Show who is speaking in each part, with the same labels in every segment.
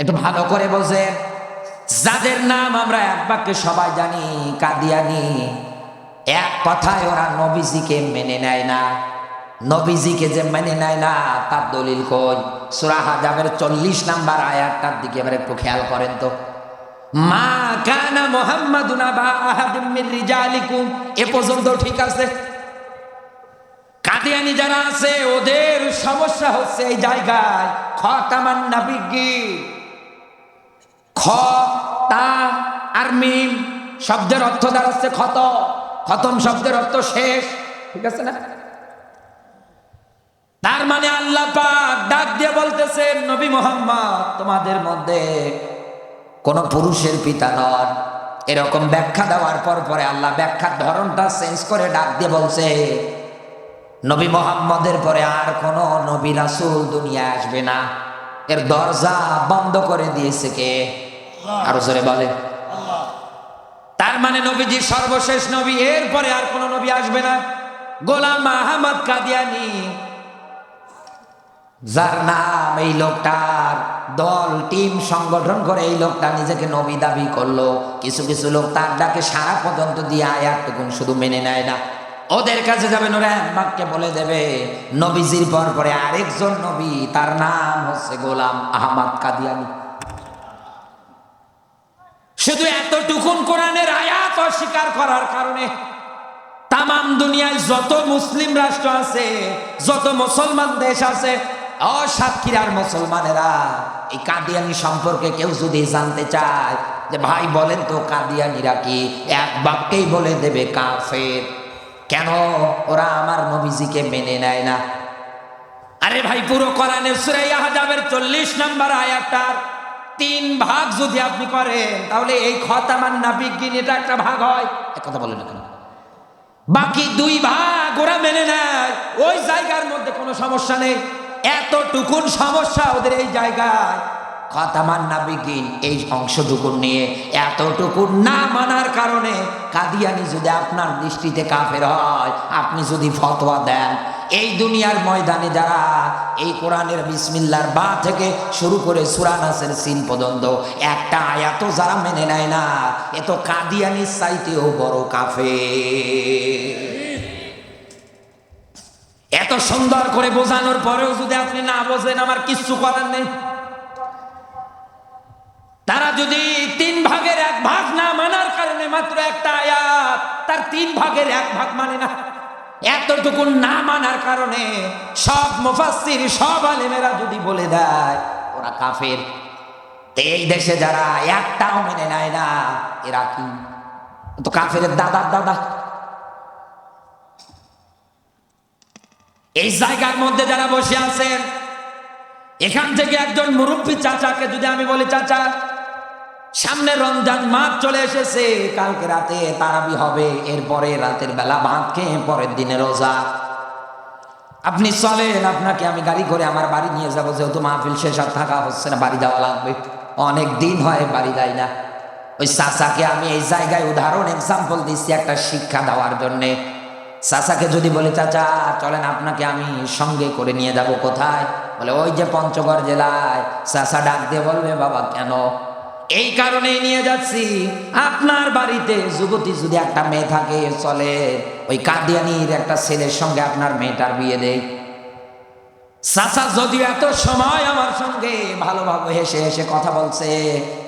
Speaker 1: একটু ভালো করে বোঝেন। যাদের নাম আমরা এক বাক্যে সবাই জানি, কাদিয়ানি, এক কথায় ওরা নবীজিকে মেনে নেয় না। নবীজিকে যে মেনে নেয় না, তার দলিল কই? সুরা হাজাবের চল্লিশ নাম্বার আয়াতটার দিকে এবার একটু খেয়াল করেন তো। মা কানা মোহাম্মদুনা বা আহাদিম মির রিজালিকুম। এ পর্যন্ত ঠিক আছে? কাদিয়ানি যারা আছে, ওদের সমস্যা হচ্ছে এই জায়গায় খতামান নাবিগি। খ, তা, আর মিম শব্দের অর্থ দাঁড়াচ্ছে ক্ষত। খতম শব্দের অর্থ শেষ। ঠিক আছে না? তার মানে আল্লাহ পাক ডাক দিয়ে বলতেছেন, নবী মোহাম্মদ, তোমাদের মধ্যে কোন পুরুষের পিতা নন। এরকম ব্যাখ্যা দেওয়ার পর পরে আল্লাহ ব্যাখ্যার ধরনটা চেঞ্জ করে ডাক দিয়ে বলছে, নবী মোহাম্মদের পরে আর কোন নবী রাসূল দুনিয়ায় আসবে না। এর দরজা বন্ধ করে দিয়েছে কে? আরও জোরে বলে। তার মানে নবীজি সর্বশেষ নবী, এরপরে আর কোন নবী আসবে না। গোলাম আহমদ কাদিয়ানি, যার নাম এই লোকটার দল, টিম সংগঠন করে এই লোকটা নিজেকে নবী দাবি করল। কিছু কিছু লোক তার ডাকে সারা পর্যন্ত দিয়ে আয়াতটুকুন শুধু মেনে নেয় না। ওদের কাছে যাবে নোরা বাক্যে বলে দেবে, নবীজির পর পরে আরেকজন নবী, তার নাম হচ্ছে গোলাম আহমদ কাদিয়ানি। শুধু এতটুকুন কোরআনের আয়াত অস্বীকার করার কারণে তামাম দুনিয়ায় যত মুসলিম রাষ্ট্র আছে, যত মুসলমান দেশ আছে অসাক্ষীরার মুসলমানেরা এই কাদিয়ানি সম্পর্কে কেউ যদি জানতে চায় যে ভাই বলেন তো কাদিয়ানিরা কি? এক বাক্যেই বলে দেবে কাফের। কেন? ওরা আমার নবীজিকে মেনে নেয় না। আরে ভাই, পুরো কোরআনের সূরা আহজাবের চল্লিশ নাম্বার আয়াতটার তিন ভাগ যদি আপনি করেন, তাহলে এই খতামান নাবিগিন এটা একটা ভাগ হয়। এক কথা বলেন কেন? বাকি দুই ভাগ ওরা মেনে নেয়। ওই জায়গার মধ্যে কোনো সমস্যা নেই। এতটুকুন সমস্যা ওদের এই জায়গায়। খতামান নাবিগিন এই অংশটুকুন নিয়ে এতটুকু না মানার কারণে কাদিয়ানি যদি আপনার দৃষ্টিতে কাফের হয়, আপনি যদি ফতোয়া দেন এই দুনিয়ার ময়দানে যারা এই কোরআনের বিসমিল্লার বা থেকে শুরু করে সুরানাসের সিন পর্যন্ত একটা আয়াতও যারা মেনে নেয় না, এ তো কাদিয়ানির চাইতেও বড় কাফে এত সুন্দর করে বোঝানোর পরেও যদি আপনি না বোঝেন, আমার কিচ্ছু করার নেই। তারা যদি তিন ভাগের এক ভাগ না মানার কারণে মাত্র একটা আয়াত, তার তিন ভাগের এক ভাগ মানে না। এতটুকু না মানার কারণে সব মুফাসসির, সব আলেমেরা যদি বলে দেয়, ওরা কাফের। এই দেশে যারা একটাও মেনে নেয় না, এরা কি? তো কাফের দাদার দাদা। এই জায়গার মধ্যে যারা বসে আছেন, এখান থেকে একজন মুরব্বী চাচাকে যদি আমি বলি, চাচা সামনে রমজান মাস চলে এসেছে, কালকে রাতে তারাবি হবে, এরপরে রাতের বেলা ভাত খেয়ে পরের দিনে রোজা। আপনি চলেন, আপনাকে আমি গাড়ি করে আমার বাড়ি নিয়ে যাব, যেহেতু মাহফিল শেষ আর থাকা হচ্ছে না, বাড়ি যাওয়া লাগবে। অনেক দিন হয় বাড়ি যাই না। ওই চাচাকে আমি এই জায়গায় উদাহরণ এক্সাম্পল দিচ্ছি একটা শিক্ষা দেওয়ার জন্যে। চাচাকে যদি বলি, চাচা, চলেন আপনাকে আমি সঙ্গে করে নিয়ে যাব কোথায়? বলে, ওই যে পঞ্চগড় জেলায়। চাচা ডাক দিয়ে বলবে, বাবা, কেন? এই কারণে নিয়ে যাচ্ছি। আপনার বাড়িতে যুবতী যদি একটা মেয়ে থাকে, চলে। ওই কাদিয়ানির একটা ছেলের সঙ্গে আপনার মেয়েটার বিয়ে দেয় চাচা, যদিও এত সময় আমার সঙ্গে ভালোভাবে হেসে হেসে কথা বলছে,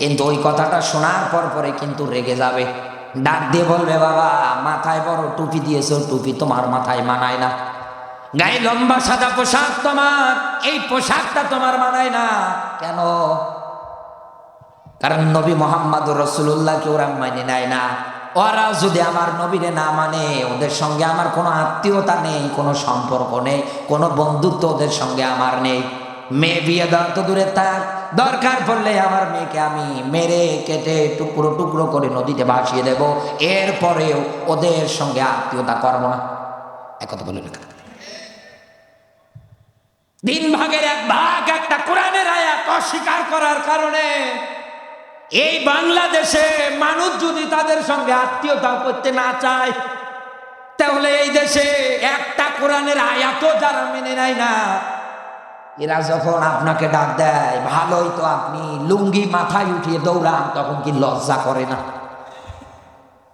Speaker 1: কিন্তু ওই কথাটা শোনার পর পরে কিন্তু রেগে যাবে। ডাক দিয়ে বলবে, বাবা, মাথায় বড় টুপি দিয়েছ, টুপি তোমার মাথায় মানায় না। গায়ে লম্বা সাদা পোশাক তোমার, এই পোশাকটা তোমার মানায় না। কেন? কারণ নবী মোহাম্মদ রসুল্লাহকে ওরা মানে নেয় না। ওরা যদি আমার নবীরে না মানে ওদের সঙ্গে আমার কোনো আত্মীয়তা নেই, কোনো সম্পর্ক নেই, কোনো বন্ধুত্ব ওদের সঙ্গে আমার নেই। মেয়ে বিয়ে দেওয়া তো দূরে থাক, দরকার পড়লে আমার মেয়েকে আমি মেরে কেটে টুকরো টুকরো করে নদীতে ভাসিয়ে দেব, এরপরেও ওদের সঙ্গে আত্মীয়তা করব না। একথা বলে লেখা তিন ভাগের এক ভাগ একটা কোরআনের আয়াত অস্বীকার করার কারণে এই বাংলাদেশে মানুষ যদি তাদের সঙ্গে আত্মীয়তা করতে না চায়, তাহলে এই দেশে একটা কোরআনের আয়াতও যারা মেনে নেয় না, এরা যখন আপনাকে ডাক দেয়, ভালোই তো আপনি লুঙ্গি মাথায় উঠিয়ে দৌড়ান, তখন কি লজ্জা করে না?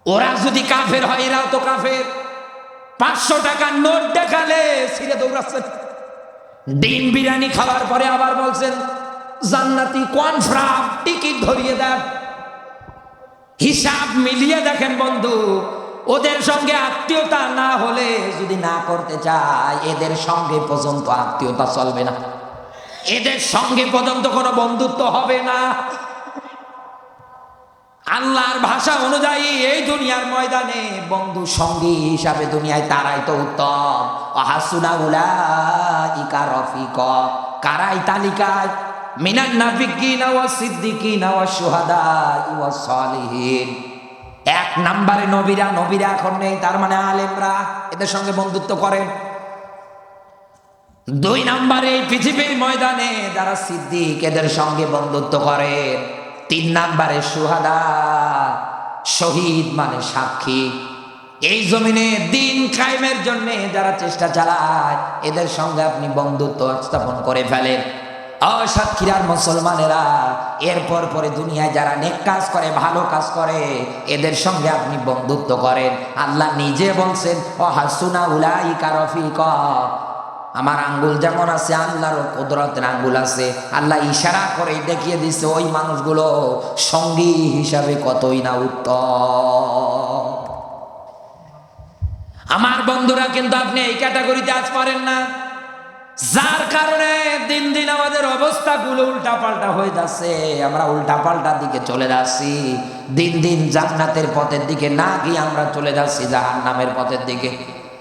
Speaker 1: ওরা যদি কাফের হয়, এরাও তো কাফের। পাঁচশো টাকার নোট দেখালে ছিঁড়ে দৌড়াচ্ছেন। ডিম বিরিয়ানি খাওয়ার পরে আবার বলছেন জান্নাতি কনফার্ম টিকিট ধরিয়ে দেন। হিসাব মিলিয়ে দেখেন বন্ধু, ওদের সঙ্গে আত্মীয়তা না হলে যদি না করতে চায়, এদের সঙ্গে পর্যন্ত আত্মীয়তা চলবে না। এদের সঙ্গে পর্যন্ত কোনো বন্ধুত্ব হবে না। আল্লাহর ভাষা অনুযায়ী এই দুনিয়ার ময়দানে বন্ধু সঙ্গী হিসাবে দুনিয়ায় তারাই তো উত্তম। অহাসুনা উলা ইকা রফিক। কারাই তালিকায় মিনান নাবিকিনা ওয়া সিদ্দিকিনা ওয়া শুহাদা ওয়া সালিহিন। এক নাম্বারে নবীরা নবীরা এখন নেই, তার মানে আলেমরা এদের সঙ্গে বন্ধুত্ব করেন। দুই নাম্বারে এই পৃথিবীর ময়দানে যারা সিদ্দিক এদের সঙ্গে বন্ধুত্ব করেন। তিন নাম্বারে সুহাদা শহীদ মানে সাক্ষী। এই জমিনে দিন কায়েমের জন্য যারা চেষ্টা চালায়, এদের সঙ্গে আপনি বন্ধুত্ব স্থাপন করে ফেলেন। অসাক্ষীরার মুসলমানেরা এরপর পরে দুনিয়ায় যারা নেক কাজ করে, ভালো কাজ করে, এদের সঙ্গে আপনি বন্ধুত্ব করেন। আল্লাহ নিজে বলছেন ও হাসুনা উলাই কারফিক আমার আঙ্গুল যেমন আছে আল্লাহর কুদরতের আঙ্গুল আছে। আল্লাহ ইশারা করে দেখিয়ে দিছে, ওই মানুষগুলো সঙ্গী হিসাবে কতই না উত্তম। আমার বন্ধুরা, কিন্তু আপনি এই ক্যাটাগরিতে আজ পারেন না। যার কারণে দিন দিন আমাদের অবস্থাগুলো উল্টা পাল্টা হয়ে যাচ্ছে। আমরা উল্টা পাল্টা দিকে চলে যাচ্ছি। দিন দিন জান্নাতের পথের দিকে না গিয়ে আমরা চলে যাচ্ছি জাহান নামের পথের দিকে।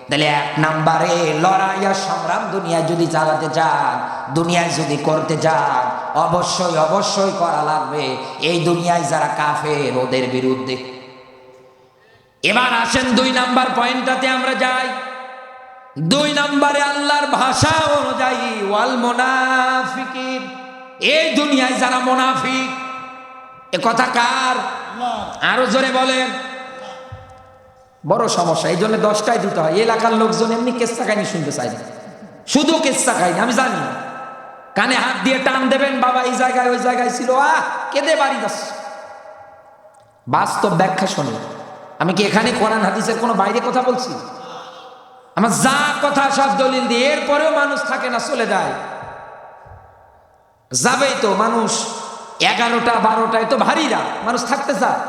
Speaker 1: তাহলে এক নাম্বারে লড়াই আর সংগ্রাম দুনিয়ায় যদি চালাতে চান, দুনিয়ায় যদি করতে চান, অবশ্যই অবশ্যই করা লাগবে। এই দুনিয়ায় যারা কাফের, ওদের বিরুদ্ধে। এবার আসেন দুই নাম্বার পয়েন্টটাতে আমরা যাই। দুই নম্বরে আল্লাহর ভাষা অনুযায়ী, ওয়াল মোনাফিকির এই দুনিয়ায় যারা মোনাফিক, এ কথা কার? আরও জোরে বলেন। বড় সমস্যা, এই জন্য দশটায় দিতে হয়। এলাকার লোকজন এমনি কেসা কাহিনী শুনতে চাই না। শুধু কেসা কাহিনী, আমি জানি কানে হাত দিয়ে টান দেবেন, বাবা এই জায়গায়, ওই জায়গায় ছিল, আহ, কেঁদে বাড়ি যাচ্ছে। বাস্তব ব্যাখ্যা শোনে আমি কি এখানে কোরআন, হাদিসের কোনো বাইরে কথা বলছি? আমার যা কথা সব দলিল দিয়ে, এরপরেও মানুষ থাকে না, চলে যায়। যাবেই তো মানুষ, এগারোটা, বারোটায় তো ভারী রাত, মানুষ থাকতে চায়।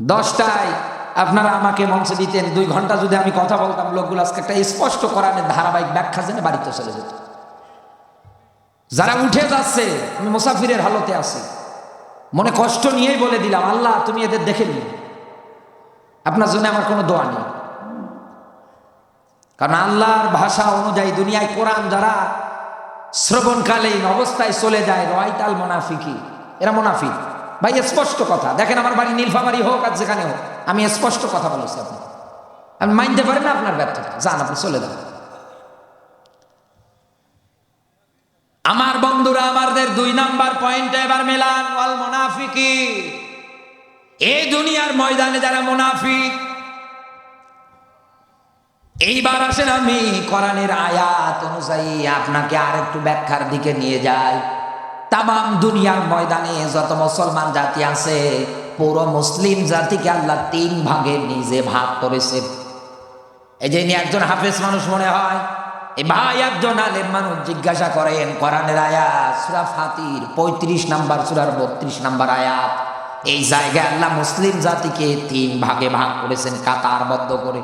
Speaker 1: দশটায় আপনারা আমাকে মঞ্চে দিতেন, দুই ঘণ্টা যদি আমি কথা বলতাম, লোকগুলো আজকে একটা স্পষ্ট করানের ধারাবাহিক ব্যাখ্যা জেনে বাড়িতে চলে যেত। যারা উঠে যাচ্ছে, আমি মুসাফিরের হালতে আছি। মনে কষ্ট নিয়েই বলে দিলাম, আল্লাহ, তুমি এদের দেখে নিও। আপনার জন্য আমার কোনো দোয়া নেই। কারণ আল্লাহর ভাষা অনুযায়ী দুনিয়ায় কোরআন যারা শ্রবণকালীন অবস্থায় চলে যায় রয়তাল মোনাফিকি, এরা মোনাফিক। ভাই স্পষ্ট কথা। দেখেন আমার বাড়ি নীলফামারি হোক আর যেখানে হোক, আমি স্পষ্ট কথা বলেছি আপনি আপনি মানতে পারেন না আপনার ব্যর্থতা। যান, আপনি চলে যান। আমার বন্ধুরা, আমাদের দুই নাম্বার পয়েন্টে এবার মেলান ওয়াল মোনাফিকি। এই দুনিয়ার ময়দানে যারা মোনাফিক এইবার আসেন আমি কোরআনের আয়াত অনুযায়ী আপনাকে আর একটু ব্যাখ্যার দিকে নিয়ে যাই। তাম দুনিয়ার ময়দানে যত মুসলমান জাতি আছে, পুরো মুসলিম জাতিকে আল্লাহ তিন ভাগে নিজে ভাগ করেছে। এই যে একজন হাফেজ মানুষ মনে হয় ভাই একজন আলেম মানুষ জিজ্ঞাসা করেন, কোরআনের আয়াত, সুরা ফাতির, পঁয়ত্রিশ নাম্বার সুরার বত্রিশ নাম্বার আয়াত, এই জায়গায় আল্লাহ মুসলিম জাতিকে তিন ভাগে ভাগ করেছেন, কাতারবদ্ধ করে।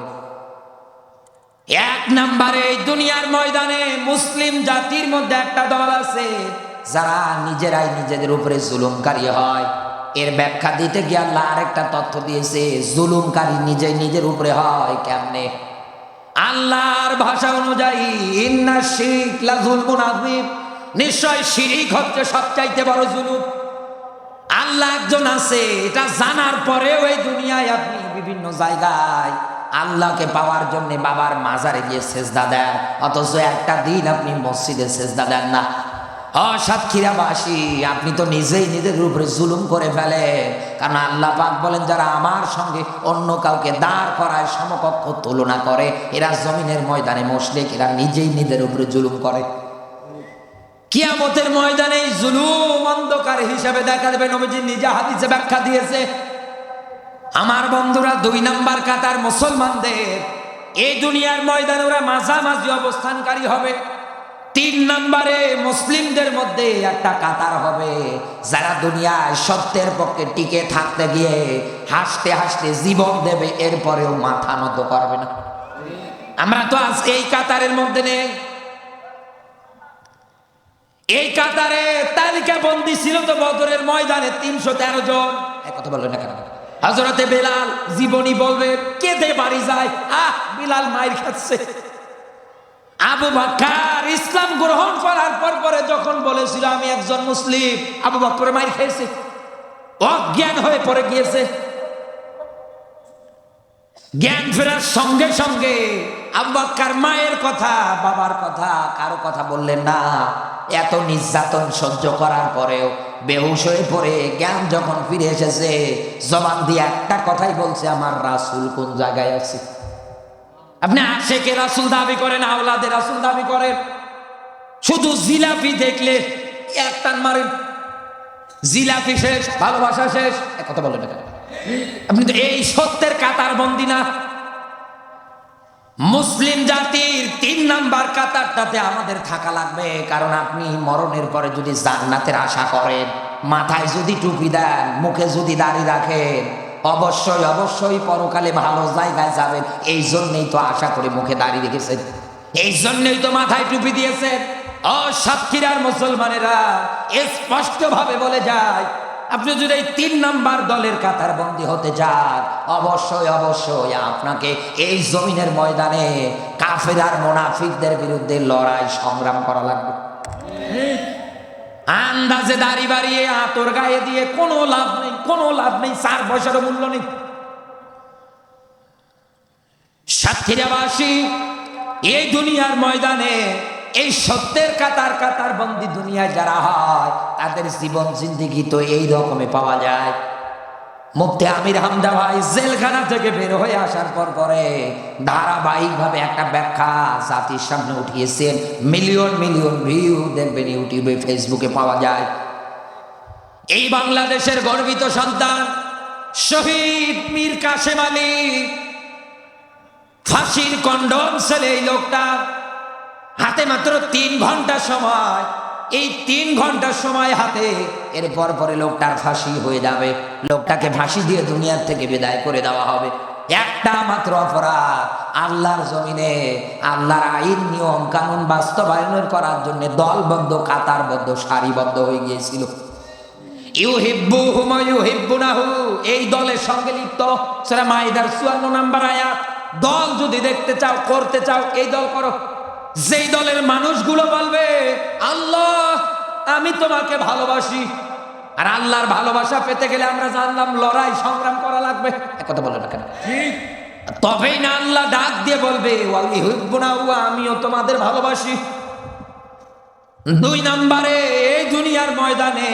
Speaker 1: এক নম্বরে এই দুনিয়ার ময়দানে মুসলিম জাতির মধ্যে একটা দল আছে, যারা নিজেরাই নিজেদের উপরে জুলুমকারী হয়। এর ব্যাখ্যা দিতে গিয়ে আল্লাহ আরেকটা তথ্য দিয়েছে, জুলুমকারী নিজে নিজের উপরে হয় কেমনে? আল্লাহর ভাষা অনুযায়ী, ইন্না শিরিক লা জুলমুন আযীম। নিশ্চয় শিরিক হচ্ছে সবচাইতে বড় জুলুম। আল্লাহ একজন আছে, এটা জানার পরেও এই দুনিয়ায় আপনি বিভিন্ন জায়গায় আল্লাহকে পাওয়ার জন্য বাবার মাজারে গিয়ে সেজদা দেন। অথচ একটা দিন আপনি মসজিদে সেজদা দেন না। অসাক্ষীরাবাসী আপনি তো নিজেই নিজের উপরে জুলুম করে ফেলেন। কারণ আল্লাহ পাক বলেন, যারা আমার সঙ্গে অন্য কাউকে দাঁড় করায়, সমকক্ষ তুলনা করে, এরা জমিনের ময়দানে মসলিক এরা নিজেই নিজের উপরে জুলুম করে। কিয়ামতের ময়দানে জুলুম অন্ধকার হিসাবে দেখা দেবে। নবীজি নিজে হাদিসে ব্যাখ্যা দিয়েছে আমার বন্ধুরা দুই নাম্বার কাতার মুসলমানদের এই দুনিয়ার ময়দানে ওরা মাঝামাঝি অবস্থানকারী হবে। তিন নম্বরে মুসলিমদের মধ্যে একটা কাতার হবে, যারা দুনিয়ায় সত্যের পক্ষে টিকে থাকতে গিয়ে হাসতে হাসতে জীবন দেবে, এরপরেও মাথা নত করবে না। আমরা তো আজ এই কাতারের মধ্যে নেই। এই কাতারে তালিকা বন্দি ছিল তো বদরের ময়দানে তিনশো তেরো জন। কথা বলবেন না কেন? হজরতে বেলাল জীবনী বলবে, কেঁদে বাড়ি যায়? আহ, বিলাল মাইর খাচ্ছে। আবু বাক্কার ইসলাম গ্রহণ করার পর পরে যখন বলেছিল, আমি একজন মুসলিম। আবু বাক্কর মাইর খেয়েছে। অজ্ঞান হয়ে পড়ে গিয়েছে। জ্ঞান ফেরার সঙ্গে সঙ্গে আবু বাক্কার মায়ের কথা, বাবার কথা, কারও কথা বললেন না। এত নির্যাতন সহ্য করার পরেও বেহুশ হয়ে পড়ে, জ্ঞান যখন ফিরে এসেছে, জবান দিয়ে একটা কথাই বলছে, আমার রাসুল কোন জায়গায় আছে? আপনি আশেকে রাসুল দাবি করেন, আওলাদে রাসুল দাবি করেন। শুধু জিলাপি দেখলে এক টান মারেন। জিলাপি শেষ, ভালোবাসা শেষ। কথা বলেন আপনি তো এই সত্যের কাতার বন্দি না। মুসলিম জাতির তিন নাম্বার কাতারটাতে আমাদের থাকা লাগবে, কারণ আপনি মরণের পরে যদি জান্নাতের আশা করেন, মাথায় যদি টুপি দেন, মুখে যদি দাড়ি রাখেন, অবশ্যই অবশ্যই পরকালে ভালো জায়গায় যাবেন। এই জন্যই তো আশা করে মুখে দাড়ি রেখেছেন। এই জন্যই তো মাথায় টুপি দিয়েছেন। ও সাতক্ষীরার মুসলমানেরা স্পষ্ট ভাবে বলে যায় আপনি যদি এই তিন নাম্বার দলের কাতার বন্দী হতে চান, অবশ্যই অবশ্যই আপনাকে এই জমিনের ময়দানে কাফের আর মোনাফিকদের বিরুদ্ধে লড়াই সংগ্রাম করা লাগবে। আন্দাজে দাড়ি বাড়িয়ে আতর গায়ে দিয়ে কোনো লাভ নেই, কোনো লাভ নেই, চার পয়সারও মূল্য নেই। সাতক্ষীরাবাসী, এই দুনিয়ার ময়দানে এই সত্যের কাতার কাতার বন্দি দুনিয়ায় যারা হয়, তাদের জীবন, জিন্দিগি তো এই রকমে পাওয়া যায়। মুফতি আমির হামদা ভাই জেলখানা থেকে বের হয়ে আসার পর পরে ধারাবাহিকভাবে একটা ব্যাখ্যা জাতির সামনে উঠিয়েছেন। মিলিয়ন মিলিয়ন ভিউ দেখবেন ইউটিউবে, ফেসবুকে পাওয়া যায়। এই বাংলাদেশের গর্বিত সন্তান শহীদ মীর কাশেম আলী। ফাঁসির কন্ডম ছেলে এই লোকটা। হাতে মাত্র তিন ঘণ্টা সময়। এই তিন ঘণ্টার সময় হাতে এরপর পরে লোকটার ফাঁসি হয়ে যাবে। লোকটাকে ফাঁসি দিয়ে দুনিয়ার থেকে বিদায় করে দেওয়া হবে। একটা মাত্র অপরাধ, আল্লাহর জমিনে, আল্লাহর আইন, নিয়ম, কানুন বাস্তবায়নের করার জন্য দলবদ্ধ, কাতারবদ্ধ, সারিবদ্ধ হয়ে গিয়েছিল। ইউ হিব্বু হুমায়ু হিব্বু নাহু এই দলের সঙ্গে লিপ্ত। সেটা মাইদার চুয়ান্ন নাম্বার আয়াত, দল যদি দেখতে চাও, করতে চাও, এই দল করো। যেই দলের মানুষগুলো বলবে আল্লাহ আমি তোমাকে ভালোবাসি। আর আল্লাহর ভালোবাসা পেতে গেলে আমরা জানলাম লড়াই সংগ্রাম করা লাগবে। এক কথা বলে না কেন তবেই না আল্লাহ ডাক দিয়ে বলবে আমিও তোমাদের ভালোবাসি। দুই নম্বরে এই দুনিয়ার ময়দানে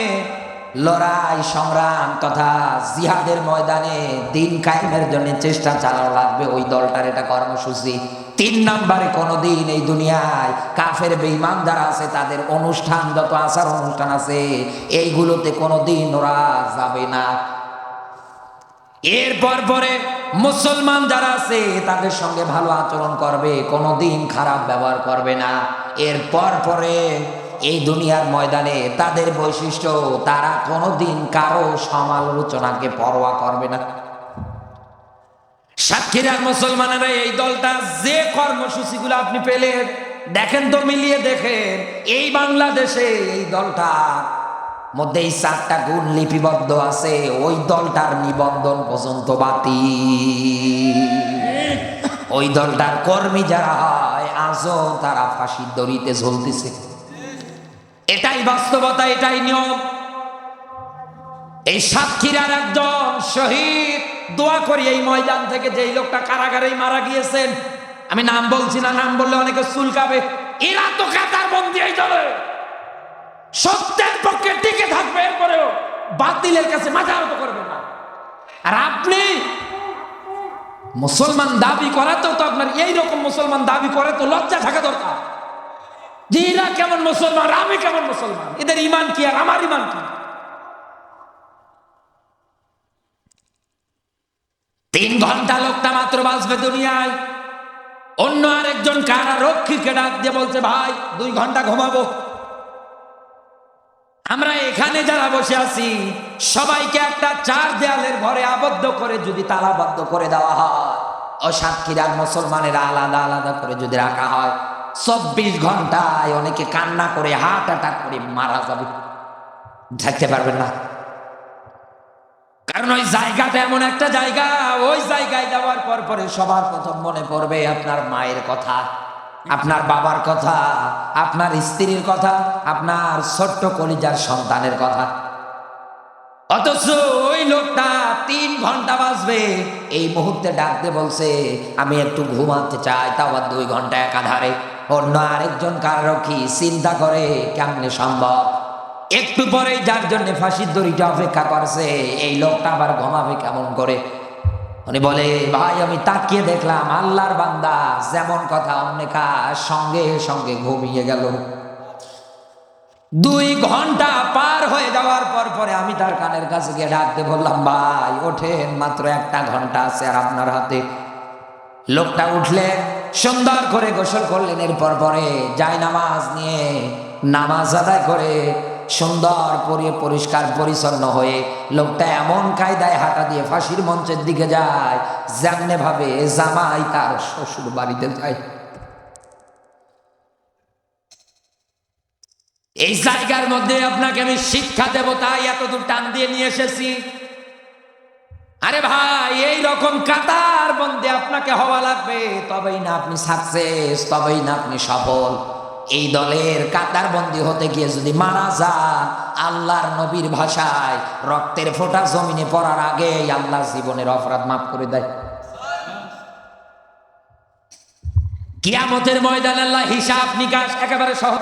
Speaker 1: লড়াই সংগ্রাম তথা জিহাদের ময়দানে দিন কায়েমের জন্য চেষ্টা চালানো লাগবে। ওই দলটার এটা কর্মসূচি। তিন নম্বরে কোনোদিন এই দুনিয়ায় কাফের বেঈমান যারা আছে, তাদের অনুষ্ঠান যত আচার অনুষ্ঠান আছে, এইগুলোতে কোনোদিন ওরা যাবে না। এরপর পরে মুসলমান যারা আছে, তাদের সঙ্গে ভালো আচরণ করবে, কোনোদিন খারাপ ব্যবহার করবে না। এরপর পরে এই দুনিয়ার ময়দানে তাদের বৈশিষ্ট্য, তারা কোনোদিন কারও সমালোচনাকে পরোয়া করবে না। সাক্ষীরার মুসলমানেরা এই দলটা যে কর্মসূচিগুলো আপনি পেলেন, দেখেন তো মিলিয়ে দেখেন, এই বাংলাদেশে এই দলটা মধ্যে এই চারটা গুণ লিপিবদ্ধ আছে, ওই দলটার নিবন্ধন পর্যন্ত বাতি ওই দলটার কর্মী যারা হয়, আজও তারা ফাঁসির দড়িতে ঝুলতেছে। এটাই বাস্তবতা, এটাই নিয়ম। এই সাক্ষীরার একজন শহীদ দোয়া করি এই ময়দান থেকে যেই লোকটা কারাগারেই মারা গিয়েছেন। আমি নাম বলছি না, নাম বললে অনেকে চুলকাবে। এরা তো কাতার বন্দি এই দলে সত্যের পক্ষে টিকে থাকবে, এরপরেও বাতিলের কাছে মাথা নত করবে না। আর আপনি মুসলমান দাবি করা তো আপনার এই রকম মুসলমান দাবি করে তো লজ্জা থাকা দরকার। যে এরা কেমন মুসলমান, আমি কেমন মুসলমান? এদের ইমান কি আর আমার ইমান কি? তিন ঘণ্টা লোকটা মাত্র বাঁচবে দুনিয়ায়। অন্য আরেকজন কারা রক্ষীকে ডাক দিয়ে বলছে, ভাই, দুই ঘণ্টা ঘুমাবো। আমরা এখানে যারা বসে আছি, সবাইকে একটা চার দেয়ালের ঘরে আবদ্ধ করে যদি তালাবদ্ধ করে দেওয়া হয় আর মুসলমানেরা আলাদা আলাদা করে যদি রাখা হয়, চব্বিশ ঘন্টায় অনেকে কান্না করে হার্ট অ্যাটাক করে মারা যাবে। থাকতে পারবেন না? কারণ ওই জায়গাটা এমন একটা জায়গা, ওই জায়গায় যাওয়ার পর পরে সবার প্রথম মনে পড়বে আপনার মায়ের কথা, আপনার বাবার কথা, আপনার স্ত্রীর কথা, আপনার ছোট্ট কলিজার সন্তানের কথা। অথচ ওই লোকটা তিন ঘণ্টা বাঁচবে এই মুহূর্তে ডাকতে বলছে, আমি একটু ঘুমাতে চাই, তাও দুই ঘণ্টা একাধারে। অন্য আরেকজন কারও কি চিন্তা করে, কেমনে সম্ভব? একটু পরে যার জন্য ফাঁসির দড়িটা অপেক্ষা করছে, এই লোকটা আবার ঘুমাবে কেমন করে? উনি বলে, ভাই, আমি তাকিয়ে দেখলাম আল্লাহর বান্দা যেমন কথা অন্য সঙ্গে সঙ্গে ঘুমিয়ে গেল। দুই ঘণ্টা পার হয়ে যাওয়ার পর পরে আমি তার কানের কাছে গিয়ে ডাকতে বললাম, ভাই, ওঠেন, মাত্র একটা ঘণ্টা আছে আর আপনার হাতে। লোকটা উঠলেন, সুন্দর করে গোসল করলেন। এরপর পরে যাই নামাজ নিয়ে, নামাজ আদায় করে সুন্দর পরে পরিষ্কার পরিচ্ছন্ন হয়ে লোকটা এমন কায়দায় হাঁটা দিয়ে ফাঁসির মঞ্চের দিকে যায়, যেমনে ভাবে জামাই তার শ্বশুর বাড়িতে যায়। এই জায়গার মধ্যে আপনাকে আমি শিক্ষা দেব, তাই এতদূর টান দিয়ে নিয়ে এসেছি। আরে ভাই, এই রকম কাতার বন্দে আপনাকে হওয়া লাগবে, তবেই না আপনি সাকসেস তবেই না আপনি সফল। এই দলের কাতার বন্দী হতে গিয়ে যদি মারা যান আল্লাহর নবীর ভাষায় রক্তের ফোঁটা জমিনে পড়ার আগে আল্লাহ জীবনের অপরাধ মাফ করে দেয়। কিয়ামতের ময়দান আল্লাহ হিসাব নিকাশ একেবারে সহজ